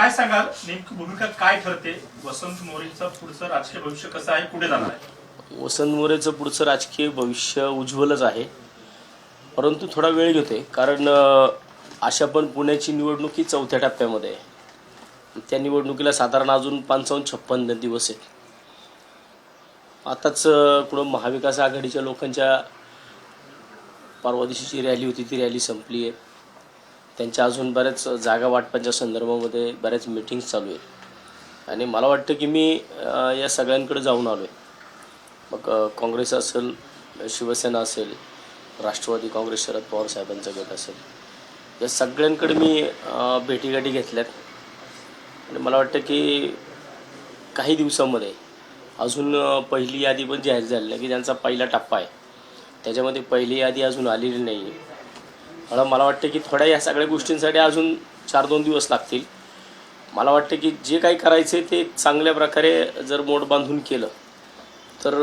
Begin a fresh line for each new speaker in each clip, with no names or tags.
काय सांगाल? नेमकी भूमिका काय ठरते? वसंत मोरेचं पुढचं राजकीय भविष्य कसं आहे? कुठे जाणार आहे?
वसंत मोरेचं पुढचं राजकीय भविष्य उज्ज्वलच आहे. परंतु थोडा वेळ घेते कारण अशा पण पुण्याची निवडणूक ही चौथ्या टप्प्यामध्ये आहे. त्या निवडणुकीला साधारण अजून पंचावन्न छप्पन्न दिवस आहेत. आताच अ, कुठं महाविकास आघाडीच्या लोकांच्या परवा दिवशीची रॅली होती ती रॅली संपली आहे. त्यांच्या अजून बऱ्याच जागा वाटपाच्या संदर्भामध्ये बऱ्याच मिटिंग्स चालू आहेत. आणि मला वाटतं की मी या सगळ्यांकडे जाऊन आलो आहे मग काँग्रेस असेल शिवसेना असेल राष्ट्रवादी काँग्रेस शरद पवार साहेबांचा गट असेल या सगळ्यांकडे मी भेटीगाठी घेतल्यात. आणि मला वाटतं की काही दिवसामध्ये अजून पहिली यादी पण जाहीर झाली नाही की ज्यांचा पहिला टप्पा आहे. त्याच्यामध्ये पहिली यादी अजून आलेली नाही. आहे मला मला वाटतं की थोड्या या सगळ्या गोष्टींसाठी अजून चार दोन दिवस लागतील. मला वाटतं की जे काही करायचं आहे ते चांगल्या प्रकारे जर मोड बांधून केलं तर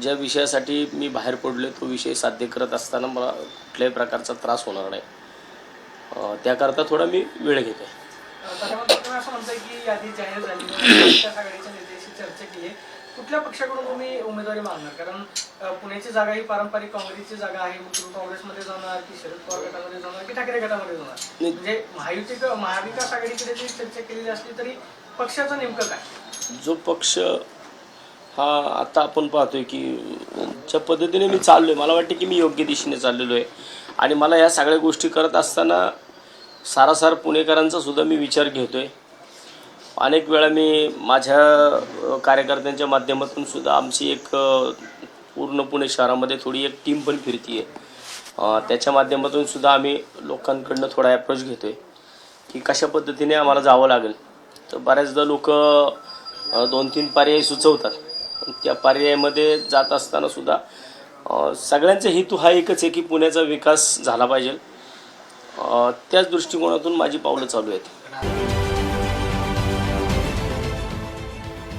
ज्या विषयासाठी मी बाहेर पडलो तो विषय साध्य करत असताना मला कुठल्याही प्रकारचा त्रास होणार नाही. त्याकरता थोडा मी वेळ घेतो
आहे कुठल्या पक्षाकडून तुम्ही उमेदवारी मागणार? कारण पुण्याची जागा ही पारंपरिक काँग्रेसची जागा आहे. मग तुम्ही काँग्रेसमध्ये जाणार की शरद पवार गटामध्ये जाणार की ठाकरे गटामध्ये जाणार. म्हणजे महायुती महाविकास आघाडीकडे जरी चर्चा केलेली असली तरी पक्षाचं नेमकं काय?
जो पक्ष हा आता आपण पाहतोय की ज्या पद्धतीने मी चाललो आहे मला वाटतं की मी योग्य दिशेने चाललेलो आहे. आणि मला या सगळ्या गोष्टी करत असताना सारासार पुणेकरांचा सुद्धा मी विचार घेतो आहे अनेक वेळा मी माझ्या कार्यकर्त्यांच्या माध्यमातून सुद्धा आमची एक पूर्ण पुणे शहरामध्ये थोडी एक टीम पण फिरती आहे त्याच्या माध्यमातून सुद्धा आम्ही लोकांकडनं थोडा ॲप्रोच घेतो आहे की कशा पद्धतीने आम्हाला जावं लागेल. तर बऱ्याचदा लोक दोन तीन पर्याय सुचवतात. त्या पर्यायामध्ये जात असताना सुद्धा सगळ्यांचा हेतू हा एकच आहे की पुण्याचा विकास झाला पाहिजे. त्याच दृष्टिकोनातून माझी पावलं चालू आहेत.